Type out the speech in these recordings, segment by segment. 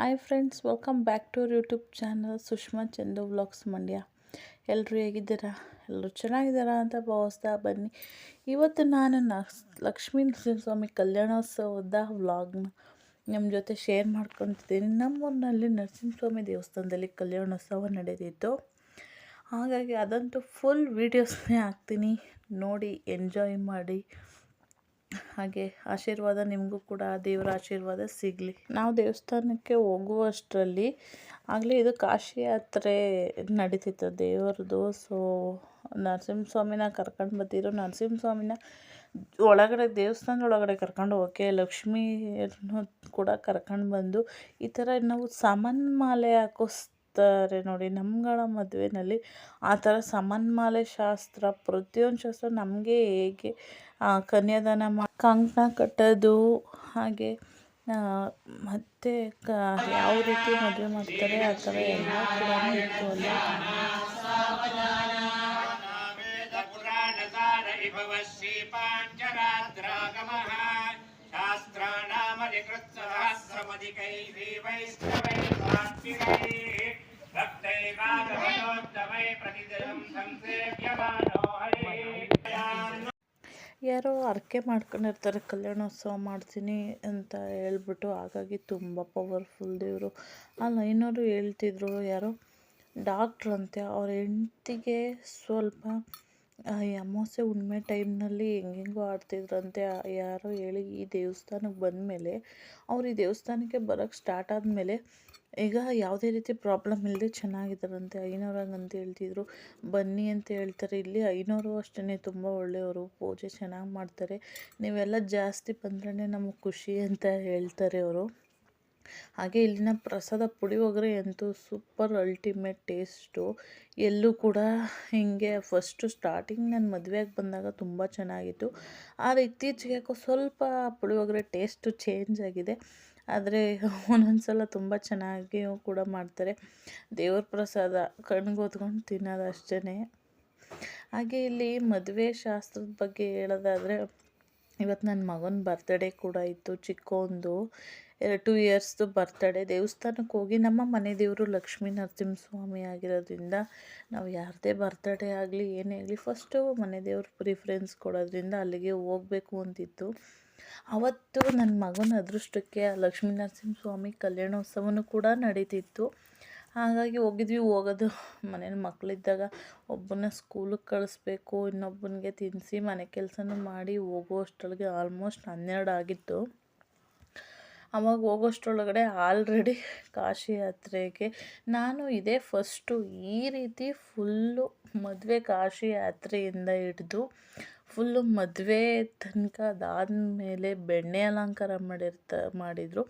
Hi friends welcome back to YouTube channel Sushma Chandu vlogs Mandya ಎಲ್ಲರೂ ಹೇಗಿದ್ದೀರಾ? ಎಲ್ಲರೂ ಚೆನ್ನಾಗಿದ್ದಾರಾ ಅಂತ ಭಾವಿಸ್ತಾ ಬನ್ನಿ. ಇವತ್ತು ನಾನು ಲಕ್ಷ್ಮೀ ನರಸಿಂಹಸ್ವಾಮಿ ಕಲ್ಯಾಣೋತ್ಸವದ ವ್ಲಾಗ್ನ ನಮ್ಮ ಜೊತೆ ಶೇರ್ ಮಾಡ್ಕೊತಿದ್ದೀನಿ. ನಮ್ಮೂರಿನಲ್ಲಿ ನರಸಿಂಹಸ್ವಾಮಿ ದೇವಸ್ಥಾನದಲ್ಲಿ ಕಲ್ಯಾಣೋತ್ಸವ ನಡೆದಿತ್ತು ಹಾಗಾಗಿ ಅದಂತೂ ಫುಲ್ ವೀಡಿಯೋಸ್ನೇ ಹಾಕ್ತೀನಿ. ನೋಡಿ ಎಂಜಾಯ್ ಮಾಡಿ. ಹಾಗೆ ಆಶೀರ್ವಾದ ನಿಮಗೂ ಕೂಡ ದೇವರ ಆಶೀರ್ವಾದ ಸಿಗಲಿ. ನಾವು ದೇವಸ್ಥಾನಕ್ಕೆ ಹೋಗುವಷ್ಟರಲ್ಲಿ ಆಗಲೇ ಇದು ಕಾಶಿ ಯಾತ್ರೆ ನಡೀತಿತ್ತು. ದೇವ್ರದ್ದು ಸೊ, ನರಸಿಂಹಸ್ವಾಮಿನ ಕರ್ಕೊಂಡು ಬರ್ತಿದ್ರು ನರಸಿಂಹಸ್ವಾಮಿನ ಒಳಗಡೆ, ದೇವಸ್ಥಾನದ ಒಳಗಡೆ ಕರ್ಕೊಂಡು ಹೋಗೋಕ್ಕೆ ಲಕ್ಷ್ಮೀಯನ್ನು ಕೂಡ ಕರ್ಕೊಂಡು ಬಂದು ಈ ಥರ ನಾವು ಮಾಲೆ ಹಾಕಿಸ್ತಾರೆ ನೋಡಿ ನಮ್ಮಗಳ ಮದುವೆನಲ್ಲಿ ಆ ಥರ ಸಮನ್ಮಾಲೆ ಶಾಸ್ತ್ರ, ಪ್ರತಿಯೊಂದು ಶಾಸ್ತ್ರ ನಮಗೆ ಹೇಗೆ ಕನ್ಯಾದಾನ ಮಾ, ಕಂಕಣ ಕಟ್ಟೋದು, ಹಾಗೆ ಮತ್ತೆ ಕ, ಯಾವ ರೀತಿ ಮದುವೆ ಮಾಡ್ತಾರೆ, ಆ ಥರ ಎಲ್ಲ ಕೂಡ ಇತ್ತು ಅಲ್ಲಿ. ಯಾರೋ ಹರಕೆ ಮಾಡ್ಕೊಂಡಿರ್ತಾರೆ, ಕಲ್ಯಾಣೋತ್ಸವ ಮಾಡ್ತೀನಿ ಅಂತ ಹೇಳ್ಬಿಟ್ಟು ಹಾಗಾಗಿ ತುಂಬ ಪವರ್ಫುಲ್ ದೇವರು. ಆ ಲೈನವರು ಹೇಳ್ತಿದ್ರು, ಯಾರೋ ಡಾಕ್ಟ್ರಂತೆ ಅವ್ರ ಹೆಂಡ್ತಿಗೆ ಸ್ವಲ್ಪ ಈ ಅಮಾವಾಸ್ಯೆ ಹುಣ್ಣಿಮೆ ಟೈಮ್ನಲ್ಲಿ ಹೆಂಗೆಂಗೋ ಆಡ್ತಿದ್ರಂತೆ ಯಾರೋ ಹೇಳಿ ಈ ದೇವಸ್ಥಾನಕ್ಕೆ ಬಂದಮೇಲೆ, ಅವ್ರು ಈ ದೇವಸ್ಥಾನಕ್ಕೆ ಬರೋಕ್ಕೆ ಸ್ಟಾರ್ಟ್ ಆದಮೇಲೆ ಈಗ ಯಾವುದೇ ರೀತಿ ಪ್ರಾಬ್ಲಮ್ ಇಲ್ಲದೆ ಚೆನ್ನಾಗಿದ್ದಾರಂತೆ. ಐನೋರಾಗ ಅಂತ ಹೇಳ್ತಿದ್ರು. ಬನ್ನಿ ಅಂತ ಹೇಳ್ತಾರೆ. ಇಲ್ಲಿ ಐನೋರು ಅಷ್ಟೇ ತುಂಬ ಒಳ್ಳೆಯವರು. ಪೂಜೆ ಚೆನ್ನಾಗಿ ಮಾಡ್ತಾರೆ. ನೀವೆಲ್ಲ ಜಾಸ್ತಿ ಬಂದ್ರೇ ನಮಗೆ ಖುಷಿ ಅಂತ ಹೇಳ್ತಾರೆ ಅವರು. ಹಾಗೆ ಇಲ್ಲಿನ ಪ್ರಸಾದ ಪುಳಿಯೋಗರೆ ಅಂತೂ ಸೂಪರ್ ಅಲ್ಟಿಮೇಟ್ ಟೇಸ್ಟು ಎಲ್ಲೂ ಕೂಡ ಹೀಗೆ ಫಸ್ಟು ಸ್ಟಾರ್ಟಿಂಗ್ ನಾನು ಮದುವೆಯಾಗಿ ಬಂದಾಗ ತುಂಬ ಚೆನ್ನಾಗಿತ್ತು. ಆದರೆ ಇತ್ತೀಚೆಗೆ ಯಾಕೋ ಸ್ವಲ್ಪ ಪುಳಿಯೋಗರೆ ಟೇಸ್ಟು ಚೇಂಜ್ ಆಗಿದೆ. ಆದರೆ ಒಂದೊಂದು ಸಲ ತುಂಬ ಚೆನ್ನಾಗಿಯೂ ಕೂಡ ಮಾಡ್ತಾರೆ. ದೇವ್ರ ಪ್ರಸಾದ ಕಣ್ಗೆ ಹೊತ್ಕೊಂಡು ತಿನ್ನೋದು ಅಷ್ಟೇ ಹಾಗೆ ಇಲ್ಲಿ ಮದುವೆ ಶಾಸ್ತ್ರದ ಬಗ್ಗೆ ಹೇಳೋದಾದರೆ ಇವತ್ತು ನನ್ನ ಮಗನ ಬರ್ತಡೇ ಕೂಡ ಇತ್ತು ಚಿಕ್ಕೊಂದು. To ಇಯರ್ಸ್ದು birthday. ದೇವಸ್ಥಾನಕ್ಕೆ ಹೋಗಿ ನಮ್ಮ ಮನೆ ದೇವರು ಲಕ್ಷ್ಮೀ ನರಸಿಂಹಸ್ವಾಮಿ ಆಗಿರೋದ್ರಿಂದ ನಾವು ಯಾರದೇ ಬರ್ತಡೇ ಆಗಲಿ, ಏನೇ ಆಗಲಿ ಫಸ್ಟು ಮನೆ ದೇವ್ರ ಪ್ರಿಫರೆನ್ಸ್ ಕೊಡೋದ್ರಿಂದ ಅಲ್ಲಿಗೆ ಹೋಗಬೇಕು ಅಂತಿತ್ತು. ಅವತ್ತು ನನ್ನ ಮಗನ ಅದೃಷ್ಟಕ್ಕೆ ಲಕ್ಷ್ಮೀ ನರಸಿಂಹಸ್ವಾಮಿ ಕಲ್ಯಾಣೋತ್ಸವನೂ ಕೂಡ ನಡೀತಿತ್ತು. ಹಾಗಾಗಿ ಹೋಗಿದ್ವಿ. ಹೋಗೋದು ಮನೇಲಿ ಮಕ್ಕಳಿದ್ದಾಗ ಒಬ್ಬನ ಸ್ಕೂಲಿಗೆ ಕಳಿಸ್ಬೇಕು, ಇನ್ನೊಬ್ಬನಿಗೆ ತಿನ್ನಿಸಿ ಮನೆ ಕೆಲಸನೂ ಮಾಡಿ ಹೋಗೋ ಅಷ್ಟೊಳಗೆ ಆಲ್ಮೋಸ್ಟ್ ಹನ್ನೆರಡು ಆಗಿತ್ತು. ಅವಾಗ ಹೋಗೋಷ್ಟರೊಳಗಡೆ ಆಲ್ರೆಡಿ ಕಾಶಿ ಯಾತ್ರೆಗೆ ನಾನು ಇದೇ ಫಸ್ಟು ಈ ರೀತಿ ಫುಲ್ಲು ಮದುವೆ ಕಾಶಿ ಯಾತ್ರೆಯಿಂದ ಹಿಡಿದು ಫುಲ್ಲು ಮದುವೆ ತನಕ ಅದಾದಮೇಲೆ ಬೆಣ್ಣೆ ಅಲಂಕಾರ ಮಾಡಿರ್ತ, ಮಾಡಿದರು.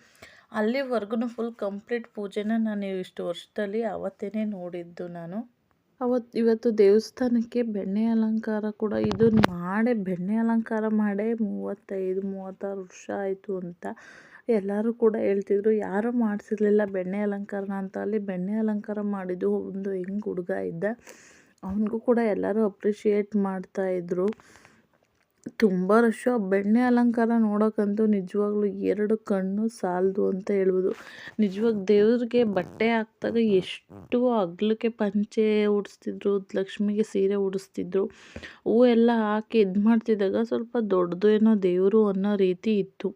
ಅಲ್ಲಿವರೆಗೂ ಫುಲ್ ಕಂಪ್ಲೀಟ್ ಪೂಜೆನ ನಾನು ಇಷ್ಟು ವರ್ಷದಲ್ಲಿ ಅವತ್ತೇ ನೋಡಿದ್ದು ನಾನು. ಅವತ್ತು ಇವತ್ತು ದೇವಸ್ಥಾನಕ್ಕೆ ಬೆಣ್ಣೆ ಅಲಂಕಾರ ಕೂಡ ಇದು ಮಾಡೇ, ಬೆಣ್ಣೆ ಅಲಂಕಾರ ಮಾಡೇ ಮೂವತ್ತೈದು, ಮೂವತ್ತಾರು ವರ್ಷ ಆಯಿತು ಅಂತ. ಎಲ್ಲರೂ ಕೂಡ ಹೇಳ್ತಿದ್ರು, ಯಾರೂ ಮಾಡಿಸಿರ್ಲಿಲ್ಲ ಬೆಣ್ಣೆ ಅಲಂಕಾರನ ಅಂತ. ಅಲ್ಲಿ ಬೆಣ್ಣೆ ಅಲಂಕಾರ ಮಾಡಿದ್ದು ಒಂದು ಹೆಂಗೆ ಹುಡುಗ ಇದ್ದ, ಅವನಿಗೂ ಕೂಡ ಎಲ್ಲರೂ ಅಪ್ರಿಷಿಯೇಟ್ ಮಾಡ್ತಾಯಿದ್ರು ತುಂಬ ರಶ್ ಆ ಬೆಣ್ಣೆ ಅಲಂಕಾರ ನೋಡೋಕ್ಕಂತೂ ನಿಜವಾಗ್ಲೂ ಎರಡು ಕಣ್ಣು ಸಾಲದು ಅಂತ ಹೇಳ್ಬೋದು. ನಿಜವಾಗಿ ದೇವ್ರಿಗೆ ಬಟ್ಟೆ ಹಾಕ್ದಾಗ ಎಷ್ಟು ಅಗ್ಲಕ್ಕೆ ಪಂಚೆ ಉಡಿಸ್ತಿದ್ರು, ಲಕ್ಷ್ಮಿಗೆ ಸೀರೆ ಉಡಿಸ್ತಿದ್ರು. ಹೂ ಎಲ್ಲ ಹಾಕಿ ಇದು ಮಾಡ್ತಿದ್ದಾಗ ಸ್ವಲ್ಪ ದೊಡ್ಡದು ಏನೋ ದೇವರು ಅನ್ನೋ ರೀತಿ ಇತ್ತು.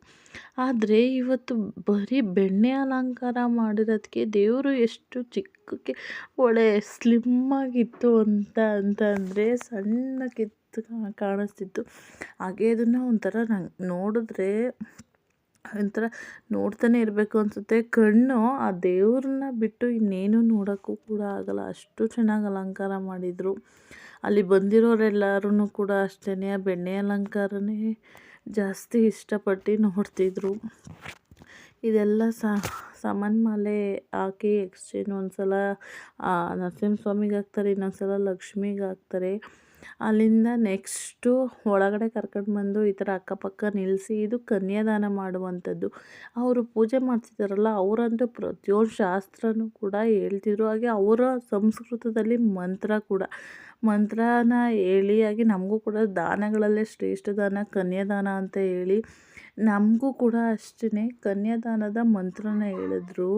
ಆದರೆ ಇವತ್ತು ಬರೀ ಬೆಣ್ಣೆ ಅಲಂಕಾರ ಮಾಡಿರೋದಕ್ಕೆ ದೇವರು ಎಷ್ಟು ಚಿಕ್ಕಕ್ಕೆ ಒಳ್ಳೆ ಸ್ಲಿಮ್ಮಾಗಿತ್ತು ಅಂತ ಅಂತ ಅಂದರೆ ಸಣ್ಣಕ್ಕಿತ್ತು. ಕಾಣಿಸ್ತಿತ್ತು. ಹಾಗೆ ಅದನ್ನು ಒಂಥರ ನಂಗೆ ನೋಡಿದ್ರೆ ಒಂಥರ ನೋಡ್ತಾನೆ ಇರಬೇಕು ಅನಿಸುತ್ತೆ. ಕಣ್ಣು ಆ ದೇವ್ರನ್ನ ಬಿಟ್ಟು ಇನ್ನೇನು ನೋಡೋಕ್ಕೂ ಕೂಡ ಆಗಲ್ಲ. ಅಷ್ಟು ಚೆನ್ನಾಗಿ ಅಲಂಕಾರ ಮಾಡಿದರು. ಅಲ್ಲಿ ಬಂದಿರೋರೆಲ್ಲರೂ ಕೂಡ ಅಷ್ಟೇ ಆ ಬೆಣ್ಣೆ ಅಲಂಕಾರನೇ ಜಾಸ್ತಿ ಇಷ್ಟಪಟ್ಟು ನೋಡ್ತಿದ್ರು. ಇದೆಲ್ಲ ಸಾಮಾನು ಮಾಲೆ ಹಾಕಿ ಎಕ್ಸ್ಚೇಂಜ್ ಒಂದು ಸಲ ನರಸಿಂಹಸ್ವಾಮಿಗೆ ಹಾಕ್ತಾರೆ ಇನ್ನೊಂದು ಸಲ ಲಕ್ಷ್ಮಿಗೆ ಹಾಕ್ತಾರೆ. ಅಲ್ಲಿಂದ ನೆಕ್ಸ್ಟು ಒಳಗಡೆ ಕರ್ಕೊಂಡು ಬಂದು ಈ ಥರ ಅಕ್ಕಪಕ್ಕ ನಿಲ್ಲಿಸಿ ಇದು ಕನ್ಯಾದಾನ ಮಾಡುವಂಥದ್ದು. ಅವರು ಪೂಜೆ ಮಾಡ್ತಿದ್ದಾರಲ್ಲ ಅವರಂತೂ ಪ್ರತಿಯೊಂದು ಶಾಸ್ತ್ರನೂ ಕೂಡ ಹೇಳ್ತಿದ್ರು. ಹಾಗೆ ಅವರ ಸಂಸ್ಕೃತದಲ್ಲಿ ಮಂತ್ರ ಕೂಡ. ಮಂತ್ರನ ಹೇಳಿ, ಹಾಗೆ ನಮಗೂ ಕೂಡ ದಾನಗಳಲ್ಲೇ ಶ್ರೇಷ್ಠ ದಾನ, ಕನ್ಯಾದಾನ ಅಂತ ಹೇಳಿ ನಮಗೂ ಕೂಡ ಅಷ್ಟೇ ಕನ್ಯಾದಾನದ ಮಂತ್ರನ ಹೇಳಿದ್ರು.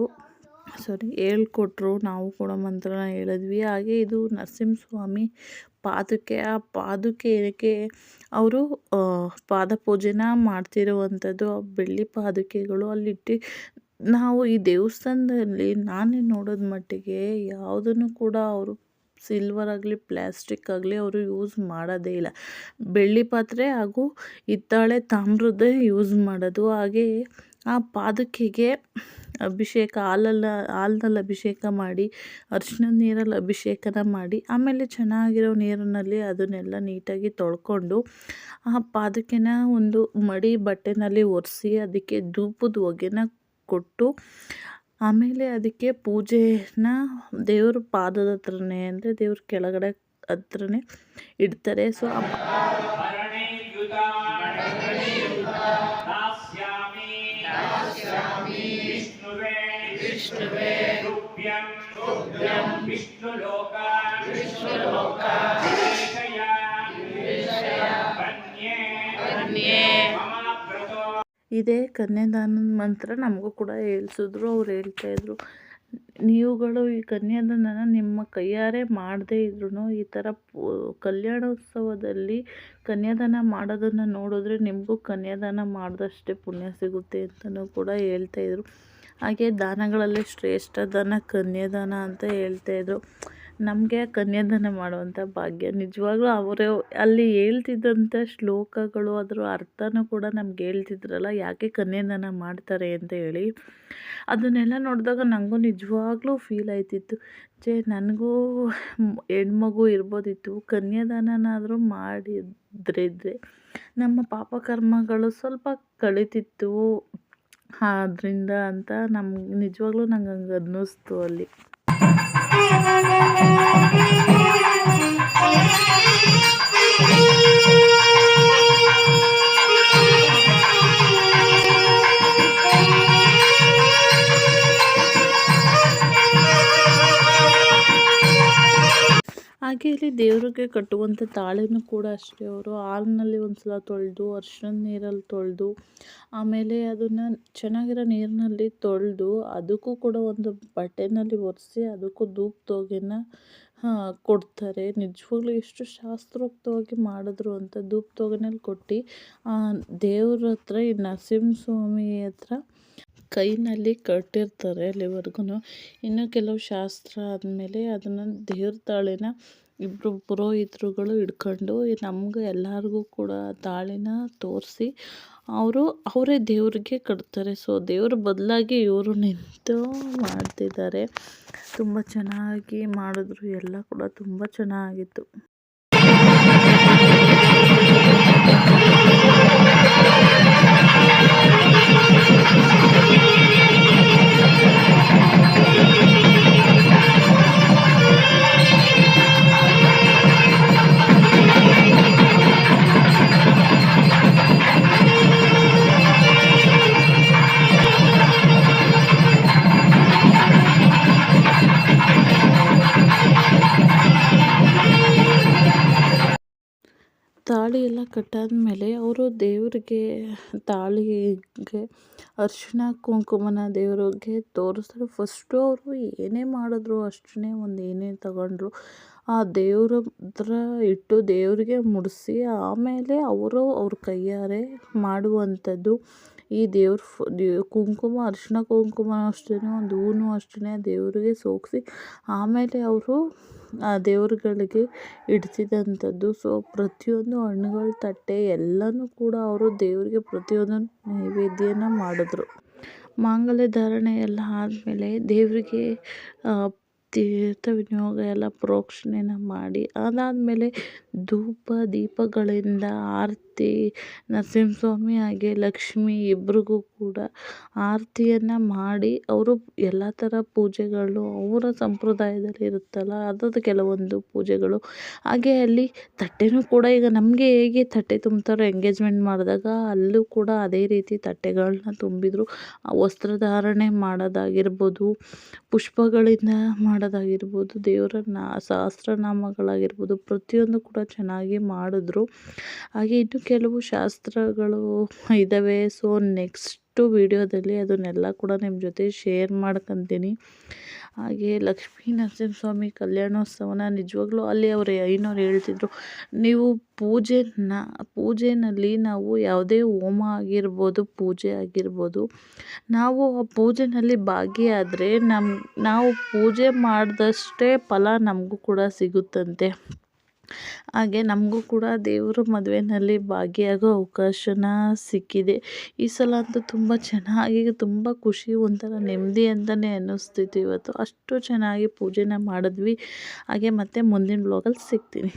ಸಾರಿ ಹೇಳ್ಕೊಟ್ರು. ನಾವು ಕೂಡ ಮಂತ್ರನ ಹೇಳಿದ್ವಿ. ಹಾಗೆ ಇದು ನರಸಿಂಹಸ್ವಾಮಿ ಪಾದುಕೆ ಆ ಪಾದುಕೆಗೆ ಅವರು ಪಾದ ಪೂಜೆನ ಮಾಡ್ತಿರುವಂಥದ್ದು ಆ ಬೆಳ್ಳಿ ಪಾದುಕೆಗಳು ಅಲ್ಲಿಟ್ಟು ನಾವು ಈ ದೇವಸ್ಥಾನದಲ್ಲಿ ನಾನೇ ನೋಡೋದ ಮಟ್ಟಿಗೆ ಯಾವುದನ್ನು ಕೂಡ ಅವರು ಸಿಲ್ವರ್ ಆಗಲಿ ಪ್ಲ್ಯಾಸ್ಟಿಕ್ ಆಗಲಿ ಅವರು ಯೂಸ್ ಮಾಡೋದೇ ಇಲ್ಲ. ಬೆಳ್ಳಿ ಪಾತ್ರೆ ಹಾಗೂ ಹಿತ್ತಾಳೆ ತಾಮ್ರದ್ದೇ ಯೂಸ್ ಮಾಡೋದು. ಹಾಗೆ ಆ ಪಾದುಕೆಗೆ ಅಭಿಷೇಕ, ಹಾಲಲ್ಲಿ, ಹಾಲ್ನಲ್ಲಿ ಅಭಿಷೇಕ ಮಾಡಿ, ಅರಿಶಿಣದ ನೀರಲ್ಲಿ ಅಭಿಷೇಕನ ಮಾಡಿ, ಆಮೇಲೆ ಚೆನ್ನಾಗಿರೋ ನೀರಿನಲ್ಲಿ ಅದನ್ನೆಲ್ಲ ನೀಟಾಗಿ ತೊಳ್ಕೊಂಡು ಆ ಪಾದುಕೆನ ಒಂದು ಮಡಿ ಬಟ್ಟೆನಲ್ಲಿ ಒರೆಸಿ ಅದಕ್ಕೆ ಧೂಪದ ಹೊಗೆನ ಕೊಟ್ಟು, ಆಮೇಲೆ ಅದಕ್ಕೆ ಪೂಜೆನ ದೇವ್ರ ಪಾದದ ಹತ್ರನೇ, ಅಂದರೆ ದೇವ್ರ ಕೆಳಗಡೆ ಹತ್ರನೇ ಇಡ್ತಾರೆ. ಸೊ विष्णुवे तुभ्यं तुभ्यं विष्णुलोक विष्णुलोक विवेशया विवेशया वन्ये वन्ये मम व्रतो ಇದೇ ಕನ್ಯಾದಾನದ ಮಂತ್ರ ನಮಗೂ ಕೂಡ ಹೇಳ್ಸಿದ್ರು ಅವ್ರು ಹೇಳ್ತಾಯಿದ್ರು ನೀವುಗಳು ಈ ಕನ್ಯಾದಾನನ ನಿಮ್ಮ ಕೈಯಾರೆ ಮಾಡದೇ ಇದ್ರೂ ಈ ಥರ ಪೂ ಕಲ್ಯಾಣೋತ್ಸವದಲ್ಲಿ ಕನ್ಯಾದಾನ ಮಾಡೋದನ್ನು ನೋಡಿದ್ರೆ ನಿಮಗೂ ಕನ್ಯಾದಾನ ಮಾಡಿದಷ್ಟೇ ಪುಣ್ಯ ಸಿಗುತ್ತೆ ಅಂತಲೂ ಕೂಡ ಹೇಳ್ತಾಯಿದ್ರು ಹಾಗೆ ದಾನಗಳಲ್ಲಿ ಶ್ರೇಷ್ಠ ದಾನ ಕನ್ಯಾದಾನ ಅಂತ ಹೇಳ್ತಾಯಿದ್ರು ನಮಗೆ ಕನ್ಯಾದಾನ ಮಾಡುವಂಥ ಭಾಗ್ಯ ನಿಜವಾಗ್ಲೂ ಅವರೇ ಅಲ್ಲಿ ಹೇಳ್ತಿದ್ದಂಥ ಶ್ಲೋಕಗಳು, ಅದರ ಅರ್ಥನೂ ಕೂಡ ನಮ್ಗೆ ಹೇಳ್ತಿದ್ರಲ್ಲ, ಯಾಕೆ ಕನ್ಯಾದಾನ ಮಾಡ್ತಾರೆ ಅಂತ ಹೇಳಿ. ಅದನ್ನೆಲ್ಲ ನೋಡಿದಾಗ ನನಗೂ ನಿಜವಾಗ್ಲೂ ಫೀಲ್ ಆಯ್ತಿತ್ತು. ಜೇ ನನಗೂ ಹೆಣ್ಮಗು ಇರ್ಬೋದಿತ್ತು, ಕನ್ಯಾದಾನನಾದರೂ ಮಾಡಿದ್ರಿದ್ರೆ ನಮ್ಮ ಪಾಪಕರ್ಮಗಳು ಸ್ವಲ್ಪ ಕಳೀತಿತ್ತು ಆದ್ದರಿಂದ ಅಂತ ನಮ್ಗೆ ನಿಜವಾಗ್ಲೂ ನಂಗೆ ಹಂಗೆ ಅನ್ನಿಸ್ತು ಅಲ್ಲಿ. ಹಾಗೆ ಇಲ್ಲಿ ದೇವರಿಗೆ ಕಟ್ಟುವಂಥ ತಾಳಿನೂ ಕೂಡ ಅಷ್ಟೇ. ಅವರು ಹಾಲಿನಲ್ಲಿ ಒಂದು ಸಲ ತೊಳೆದು, ಅರ್ಶಿಣದ ನೀರಲ್ಲಿ ತೊಳೆದು, ಆಮೇಲೆ ಅದನ್ನು ಚೆನ್ನಾಗಿರೋ ನೀರಿನಲ್ಲಿ ತೊಳೆದು, ಅದಕ್ಕೂ ಕೂಡ ಒಂದು ಬಟ್ಟೆನಲ್ಲಿ ಒರೆಸಿ, ಅದಕ್ಕೂ ಧೂಪ ಹೊಗೆನ ಕೊಡ್ತಾರೆ. ನಿಜವಾಗ್ಲೂ ಎಷ್ಟು ಶಾಸ್ತ್ರೋಕ್ತವಾಗಿ ಮಾಡಿದ್ರು ಅಂತ ಧೂಪ ಹೊಗೆನಲ್ಲಿ ಕೊಟ್ಟು ದೇವ್ರ ಹತ್ರ ಈ ನರಸಿಂಹ ಸ್ವಾಮಿ ಹತ್ರ ಕೈನಲ್ಲಿ ಕಟ್ಟಿರ್ತಾರೆ ಅಲ್ಲಿವರೆಗೂ ಇನ್ನು ಕೆಲವು ಶಾಸ್ತ್ರ ಆದಮೇಲೆ ಅದನ್ನು ದೇವ್ರ ತಾಳಿನ ಇಬ್ಬರು ಪುರೋಹಿತರುಗಳು ಹಿಡ್ಕೊಂಡು ನಮ್ಗೆ ಎಲ್ಲರಿಗೂ ಕೂಡ ತಾಳಿನ ತೋರಿಸಿ ಅವರು ಅವರೇ ದೇವ್ರಿಗೆ ಕಟ್ತಾರೆ. ಸೊ ದೇವ್ರ ಬದಲಾಗಿ ಇವರು ನಿಂತು ಮಾಡ್ತಿದ್ದಾರೆ. ತುಂಬ ಚೆನ್ನಾಗಿ ಮಾಡಿದ್ರು. ಎಲ್ಲ ಕೂಡ ತುಂಬ ಚೆನ್ನಾಗಿತ್ತು. なにそれ? ತಾಳಿ ಎಲ್ಲ ಕಟ್ಟಾದಮೇಲೆ ಅವರು ದೇವರಿಗೆ ತಾಳಿಗೆ ಅರಿಶಿಣ, ಕುಂಕುಮನ ದೇವರಿಗೆ ತೋರಿಸ್ತಾರೆ. ಫಸ್ಟು ಅವರು ಏನೇ ಮಾಡಿದ್ರು ಅಷ್ಟೇ ಒಂದು ಏನೇ ತಗೊಂಡ್ರು, ಆ ದೇವ್ರ ಹತ್ರ ಇಟ್ಟು ದೇವರಿಗೆ ಮುಡಿಸಿ ಆಮೇಲೆ ಅವರು ಅವ್ರ ಕೈಯಾರೆ ಮಾಡುವಂಥದ್ದು. ಈ ದೇವ್ರ ಕುಂಕುಮ, ಅರಿಶಿಣ ಕುಂಕುಮ ಅಷ್ಟೇ ಒಂದು ಹೂವು ಅಷ್ಟೇ ದೇವರಿಗೆ ಸೋಕ್ಸಿ, ಆಮೇಲೆ ಅವರು ಆ ದೇವರುಗಳಿಗೆ ಇಡ್ತಿದ್ದಂಥದ್ದು ಸೊ, ಪ್ರತಿಯೊಂದು ಹಣ್ಣುಗಳ, ತಟ್ಟೆ ಎಲ್ಲನೂ ಕೂಡ ಅವರು ದೇವರಿಗೆ ಪ್ರತಿಯೊಂದು ನೈವೇದ್ಯನ ಮಾಡಿದ್ರು. ಮಾಂಗಲ್ಯ ಧಾರಣೆ ಎಲ್ಲ ಆದಮೇಲೆ ದೇವರಿಗೆ ತೀರ್ಥ ವಿನಿಯೋಗ ಎಲ್ಲ ಪ್ರೋಕ್ಷಣೆನ ಮಾಡಿ, ಅದಾದಮೇಲೆ ಧೂಪ, ದೀಪಗಳಿಂದ ಆರತಿ ನರಸಿಂಹಸ್ವಾಮಿ ಹಾಗೆ ಲಕ್ಷ್ಮಿ ಇಬ್ರಿಗೂ ಕೂಡ ಆರತಿಯನ್ನು ಮಾಡಿ ಅವರು ಎಲ್ಲ ಥರ ಪೂಜೆಗಳು ಅವರ ಸಂಪ್ರದಾಯದಲ್ಲಿ ಇರುತ್ತಲ್ಲ, ಅದರದ್ದು ಕೆಲವೊಂದು ಪೂಜೆಗಳು. ಹಾಗೆ ಅಲ್ಲಿ ತಟ್ಟೆನೂ ಕೂಡ ಈಗ ನಮಗೆ ಹೇಗೆ ತಟ್ಟೆ ತುಂಬ್ತಾರೋ ಎಂಗೇಜ್ಮೆಂಟ್ ಮಾಡಿದಾಗ ಅಲ್ಲೂ ಕೂಡ ಅದೇ ರೀತಿ ತಟ್ಟೆಗಳನ್ನ ತುಂಬಿದರು. ವಸ್ತ್ರಧಾರಣೆ ಮಾಡೋದಾಗಿರ್ಬೋದು, ಪುಷ್ಪಗಳಿಂದ ಮಾಡೋದಾಗಿರ್ಬೋದು ದೇವರ ನಾ ಸಹಸ್ರನಾಮಗಳಾಗಿರ್ಬೋದು, ಪ್ರತಿಯೊಂದು ಕೂಡ ಚೆನ್ನಾಗಿ ಮಾಡಿದ್ರು. ಹಾಗೆ ಇನ್ನು ಕೆಲವು ಶಾಸ್ತ್ರಗಳು ಇದ್ದಾವೆ ಸೊ ನೆಕ್ಸ್ಟು ವೀಡಿಯೋದಲ್ಲಿ ಅದನ್ನೆಲ್ಲ ಕೂಡ ನಿಮ್ಮ ಜೊತೆ ಶೇರ್ ಮಾಡ್ಕೊತೀನಿ. ಹಾಗೆ ಲಕ್ಷ್ಮೀ ನರಸಿಂಹಸ್ವಾಮಿ ಕಲ್ಯಾಣೋತ್ಸವನ ನಿಜವಾಗ್ಲೂ ಅಲ್ಲಿ ಅವರು ಐನೋರು ಹೇಳ್ತಿದ್ರು, ನೀವು ಪೂಜೆನ ಪೂಜೆಯಲ್ಲಿ ನಾವು ಯಾವುದೇ ಹೋಮ ಆಗಿರ್ಬೋದು, ಪೂಜೆ ಆಗಿರ್ಬೋದು, ನಾವು ಆ ಪೂಜೆಯಲ್ಲಿ ಭಾಗಿಯಾದರೆ ನಮ್ಮ ನಾವು ಪೂಜೆ ಮಾಡಿದಷ್ಟೇ ಫಲ ನಮಗೂ ಕೂಡ ಸಿಗುತ್ತಂತೆ. ಹಾಗೆ ನಮಗೂ ಕೂಡ ದೇವರು ಮದುವೆಯಲ್ಲಿ ಭಾಗಿಯಾಗೋ ಅವಕಾಶನ ಸಿಕ್ಕಿದೆ. ಈ ಸಲ ಅಂತೂ ತುಂಬ ಚೆನ್ನಾಗಿ, ತುಂಬ ಖುಷಿ, ಒಂಥರ ನೆಮ್ಮದಿ ಅಂತಲೇ ಅನ್ನಿಸ್ತಿತ್ತು ಇವತ್ತು. ಅಷ್ಟು ಚೆನ್ನಾಗಿ ಪೂಜೆನ ಮಾಡಿದ್ವಿ. ಹಾಗೆ ಮತ್ತೆ ಮುಂದಿನ ಬ್ಲಾಗಲ್ಲಿ ಸಿಗ್ತೀನಿ.